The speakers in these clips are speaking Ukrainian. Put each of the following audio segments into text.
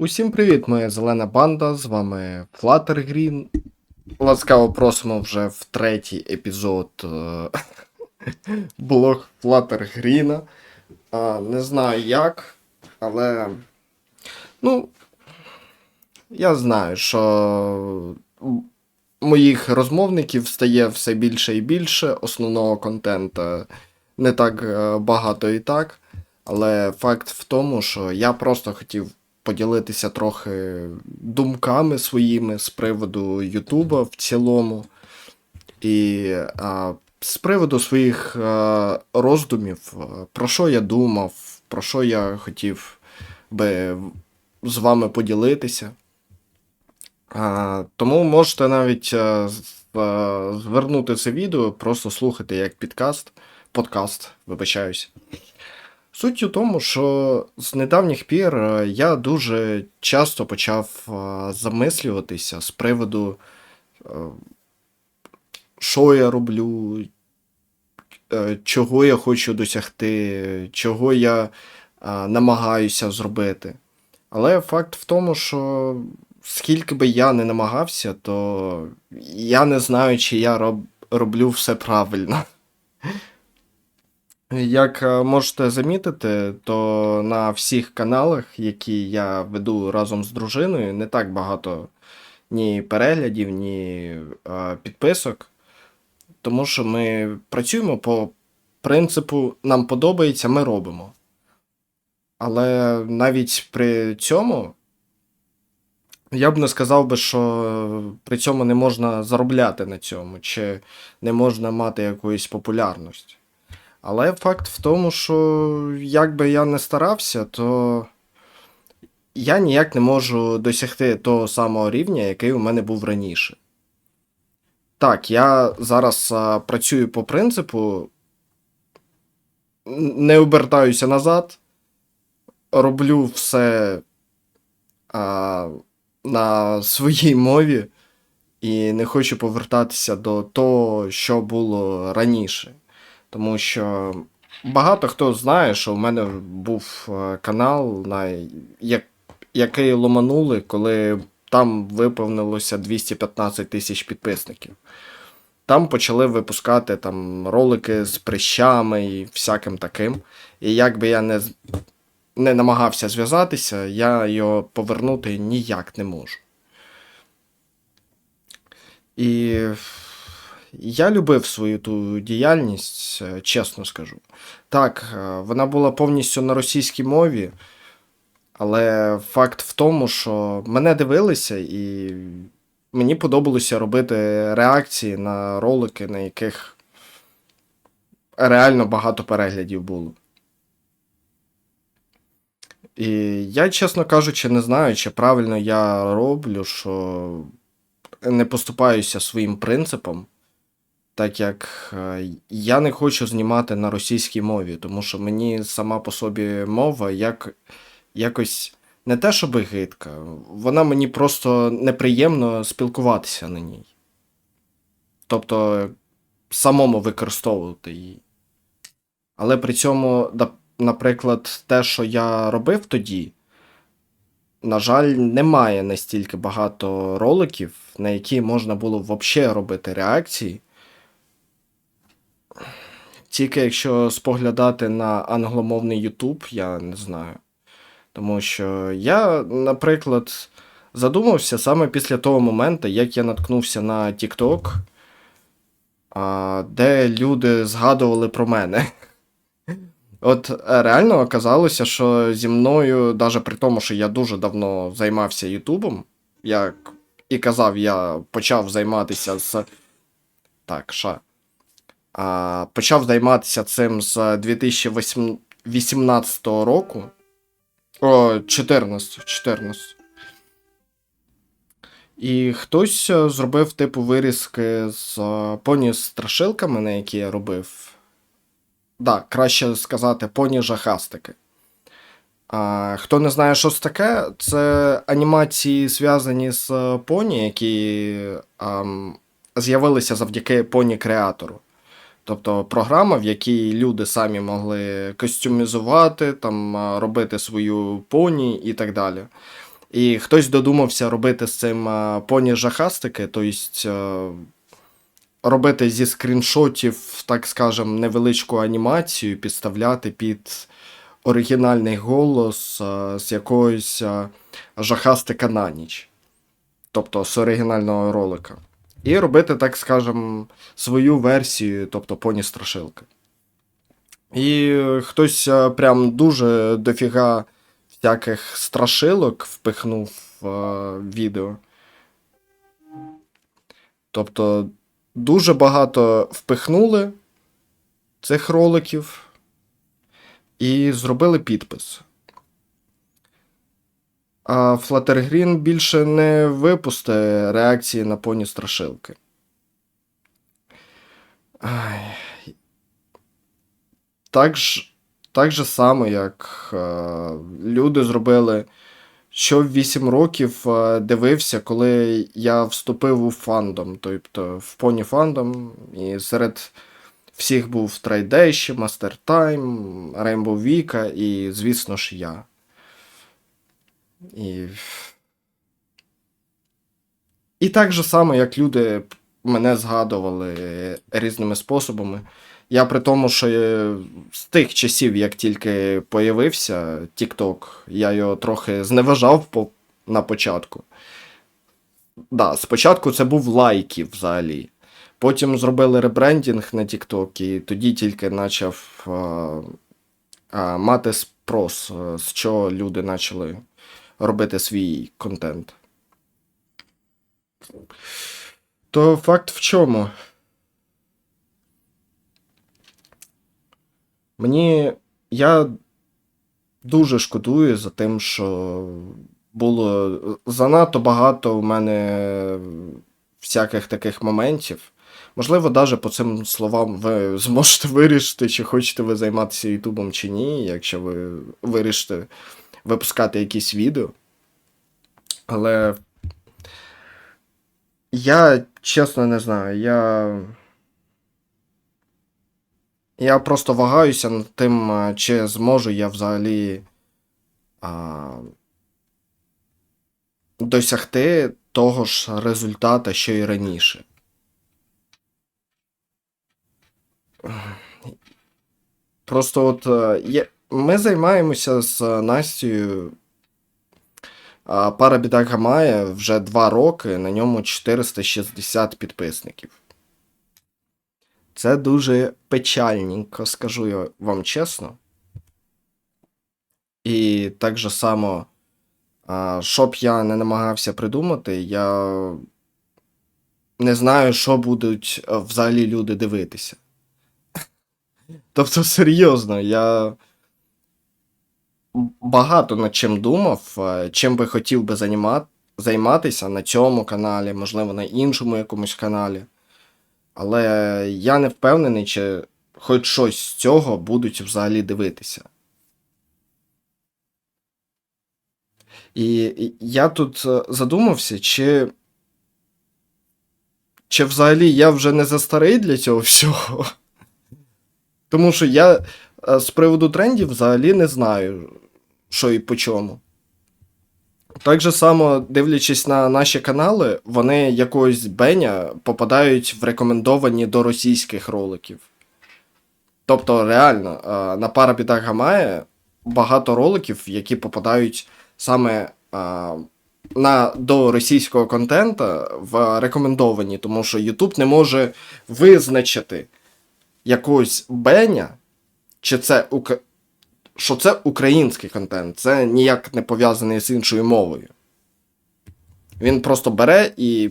Усім привіт, моя зелена банда, з вами Flutter Green. Ласкаво просимо вже в третій епізод е, блог Flutter Green. А, не знаю як, але. Ну. Я знаю, що моїх розмовників стає все більше і більше, основного контенту не так е, багато і так. Але факт в тому, що я просто хотів поділитися трохи думками своїми з приводу Ютуба в цілому. І а, з приводу своїх а, роздумів, про що я думав, про що я хотів би з вами поділитися. А, тому можете навіть а, звернути це відео, просто слухати як підкаст, подкаст, вибачаюсь. Суть у тому, що з недавніх пір е, я дуже часто почав е, замислюватися з приводу, е, що я роблю, чого я хочу досягти, чого я намагаюся зробити. Але факт в тому, що скільки би я не намагався, то я не знаю, чи я роб, роблю все правильно. Як е, можете замітити, то на всіх каналах, які я веду разом з дружиною, не так багато ні переглядів, ні е, підписок. Тому що ми працюємо по принципу нам подобається, ми робимо. Але навіть при цьому я б не сказав би, що при цьому не можна заробляти на цьому, чи не можна мати якоїсь популярності. Але факт в тому, що як би я не старався, то я ніяк не можу досягти того самого рівня, який у мене був раніше. Так, я зараз а, працюю по принципу, не обертаюся назад, роблю все а, на своїй мові і не хочу повертатися до того, що було раніше. Тому що багато хто знає, що в мене був е, канал, на який ломанули, коли там виповнилося 215 тисяч підписників. Там почали випускати там ролики з прищами і всяким таким. І як би я не, не намагався зв'язатися, я його повернути ніяк не можу. І я любив свою ту діяльність, е, чесно скажу. Так, е, вона була повністю на російській мові, але факт в тому, що мене дивилися, і мені подобалося робити реакції на ролики, на яких реально багато переглядів було. І я, чесно кажучи, не знаю, чи правильно я роблю, що не поступаюся своїм принципам так як е, я не хочу знімати на російській мові, тому що мені сама по собі мова як, якось не те, щоб гидка, вона мені просто неприємно спілкуватися на ній. Тобто самому використовувати її. Але при цьому, наприклад, те, що я робив тоді, на жаль, немає настільки багато роликів, на які можна було взагалі робити реакції. Тільки якщо споглядати на англомовний YouTube, я не знаю. Тому що я, наприклад, задумався саме після того моменту, як я наткнувся на TikTok, де люди згадували про мене. От е, реально оказалося, що зі мною, навіть при тому, що я дуже давно займався Ютубом, як і казав, я почав займатися з. Так, ша. А, почав займатися цим з 2018 року. О, 14, 14. І хтось е, зробив типу вирізки з е, поні страшилками, на які я робив. Да, краще сказати, поні жахастики. А, хто не знає, що це таке, це анімації, зв'язані з е, поні, які ам, з'явилися завдяки поні-креатору. Тобто програма, в якій люди самі могли костюмізувати, там, робити свою поні і так далі. І хтось додумався робити з цим поні жахастики, тобто е, робити зі скріншотів, так скажем, невеличку анімацію, підставляти під оригінальний голос з якогось жахастика на ніч. Тобто з оригінального ролика. І робити, так скажем, свою версію, тобто поні страшилки. І хтось е, прям дуже дофіга всяких страшилок впихнув в е, відео. Тобто дуже багато впихнули цих роликів і зробили підпис. А Fluttergreen більше не випустить реакції на поні страшилки. Так, ж, так же само, як е, люди зробили, що в 8 років е, дивився, коли я вступив у фандом, тобто в поні фандом, і серед всіх був Trade Master Time, Rainbow Vika і, звісно ж, я. І... І так же само, як люди мене згадували різними способами. Я при тому, що з тих часів, як тільки появився TikTok, я його трохи зневажав по... на початку. Да, спочатку це був лайків взагалі. Потім зробили ребрендінг на TikTok, і тоді тільки почав а, а, мати спрос, з чого люди почали робити свій контент. То факт в чому? Мені я дуже шкодую за тим, що було занадто багато у мене всяких таких моментів. Можливо, навіть по цим словам ви зможете вирішити, чи хочете ви займатися Ютубом чи ні, якщо ви вирішите випускати якісь відео. Але я чесно не знаю, я. Я просто вагаюся над тим, чи зможу я взагалі а, досягти того ж результата, що і раніше. Просто от е, є, ми займаємося з Настю. Пара бідак має вже 2 роки, на ньому 460 підписників. Це дуже печальненько, скажу я вам чесно. І так же само, що б я не намагався придумати, я не знаю, що будуть е, взагалі люди дивитися. Тобто, серйозно, я багато над чим думав, е, чим би хотів би займат- займатися на цьому каналі, можливо, на іншому якомусь каналі. Але я не впевнений, чи хоч щось з цього будуть взагалі дивитися. І і я тут е, задумався, чи. Чи взагалі я вже не застарий для цього всього? Тому що я е, з приводу трендів взагалі не знаю, що і по чому. Так же само, дивлячись на наші канали, вони якогось беня попадають в рекомендовані до російських роликів. Тобто, реально, е, на пара бідах Гамає багато роликів, які попадають саме е, на, до російського контента в рекомендовані, тому що YouTube не може визначити якогось беня, чи це що це український контент, це ніяк не пов'язаний з іншою мовою. Він просто бере і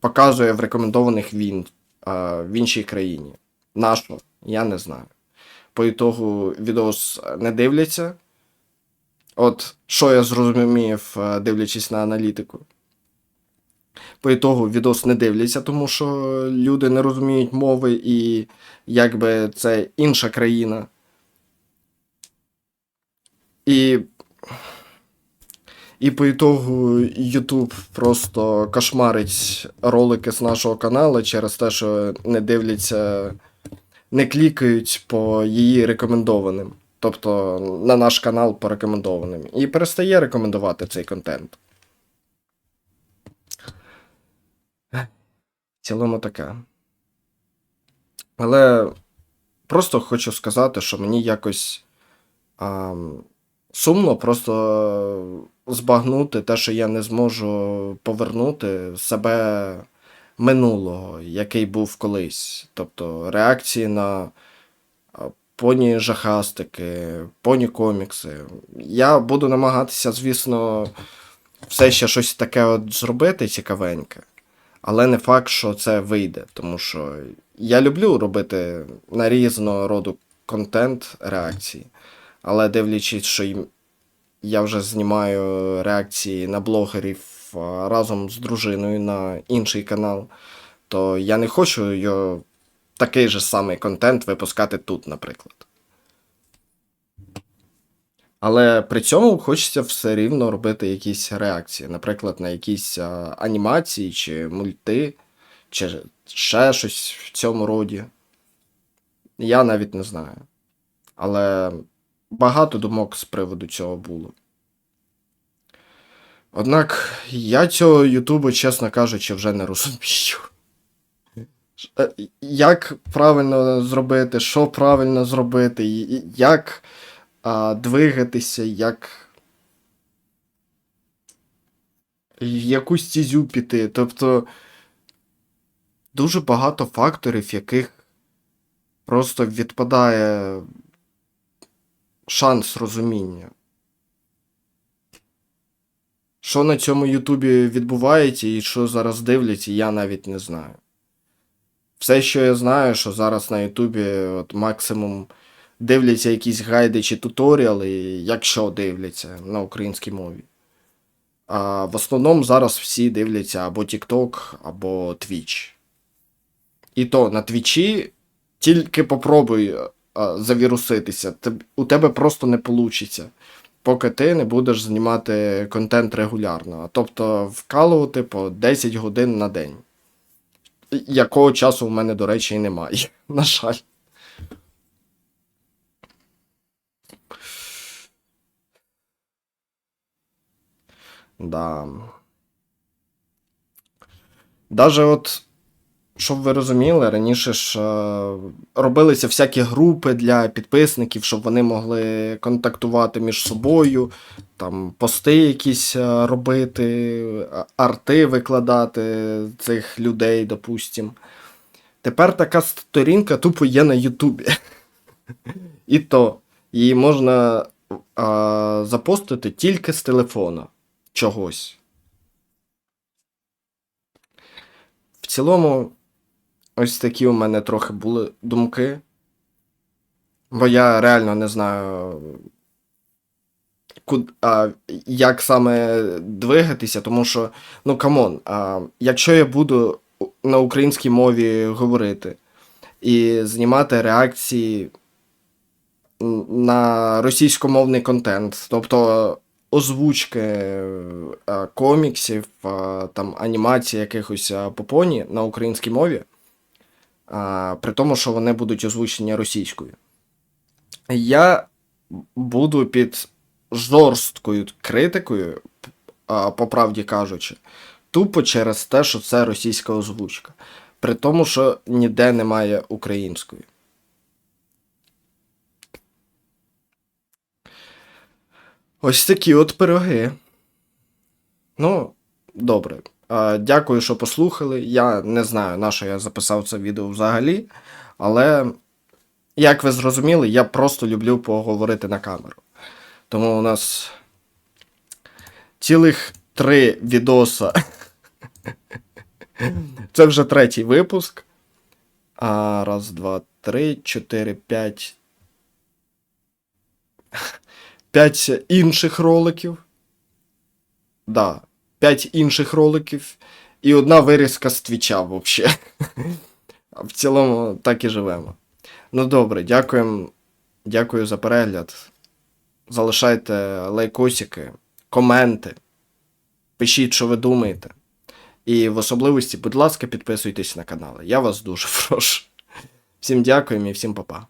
показує в рекомендованих він, в іншій країні. Нащо? Я не знаю. По ітогу відос не дивляться. От що я зрозумів, дивлячись на аналітику. По ітогу відос не дивляться, тому що люди не розуміють мови і якби це інша країна. І і по ітогу Ютуб просто кошмарить ролики з нашого каналу через те, що не дивляться, не клікають по її рекомендованим. Тобто на наш канал по рекомендованим. І перестає рекомендувати цей контент. В цілому таке. Але просто хочу сказати, що мені якось. А, сумно просто збагнути те, що я не зможу повернути себе минулого, який був колись. Тобто реакції на поні жахастики, поні комікси. Я буду намагатися, звісно, все ще щось таке от зробити цікавеньке. Але не факт, що це вийде, тому що я люблю робити на різного роду контент реакції, але дивлячись, що їм- я вже знімаю реакції на блогерів разом з дружиною на інший канал, то я не хочу його такий же самий контент випускати тут, наприклад. Але при цьому хочеться все рівно робити якісь реакції, наприклад, на якісь анімації чи мульти, чи ще щось в цьому роді. Я навіть не знаю. Але багато думок з приводу цього було. Однак я цього Ютубу, чесно кажучи, вже не розумію. Е, Як правильно зробити, що правильно зробити, як а, двигатися, як. в яку стізю піти. Тобто дуже багато факторів, яких просто відпадає шанс розуміння. Що на цьому Ютубі відбувається і що зараз дивляться, я навіть не знаю. Все, що я знаю, що зараз на Ютубі от максимум дивляться якісь гайди чи туторіали, якщо дивляться на українській мові. А в основному зараз всі дивляться або TikTok, або Twitch. І то на Твічі тільки попробуй завіруситися. У тебе просто не вийде, поки ти не будеш знімати контент регулярно. Тобто вкалувати по 10 годин на день. Якого часу в мене, до речі, і немає. На жаль. Да. Даже от, щоб ви розуміли, раніше ж е, робилися всякі групи для підписників, щоб вони могли контактувати між собою, там пости якісь е, робити, арти викладати цих людей, допустим. Тепер така сторінка тупо є на Ютубі. І то її можна а, запостити тільки з телефона чогось. В цілому, ось такі у мене трохи були думки. Бо я реально не знаю, куд, а, як саме двигатися, тому що, ну камон, а, якщо я буду на українській мові говорити і знімати реакції на російськомовний контент, тобто озвучки коміксів, там анімації якихось е, по на українській мові, при тому, що вони будуть озвучені російською. Я буду під жорсткою критикою, по правді кажучи, тупо через те, що це російська озвучка. При тому, що ніде немає української. Ось такі от пироги. Ну, добре. А, Дякую, що послухали. Я не знаю, на що я записав це відео взагалі, але, як ви зрозуміли, я просто люблю поговорити на камеру. Тому у нас цілих три відоса. Це вже третій випуск. А, раз, два, три, чотири, п'ять. П'ять інших роликів. Да, п'ять інших роликів. І одна вирізка з твіча взагалі. В цілому так і живемо. Ну добре, дякуємо. Дякую за перегляд. Залишайте лайкосики, коменти. Пишіть, що ви думаєте. І в особливості, будь ласка, підписуйтесь на канал. Я вас дуже прошу. Всім дякуємо і всім па-па.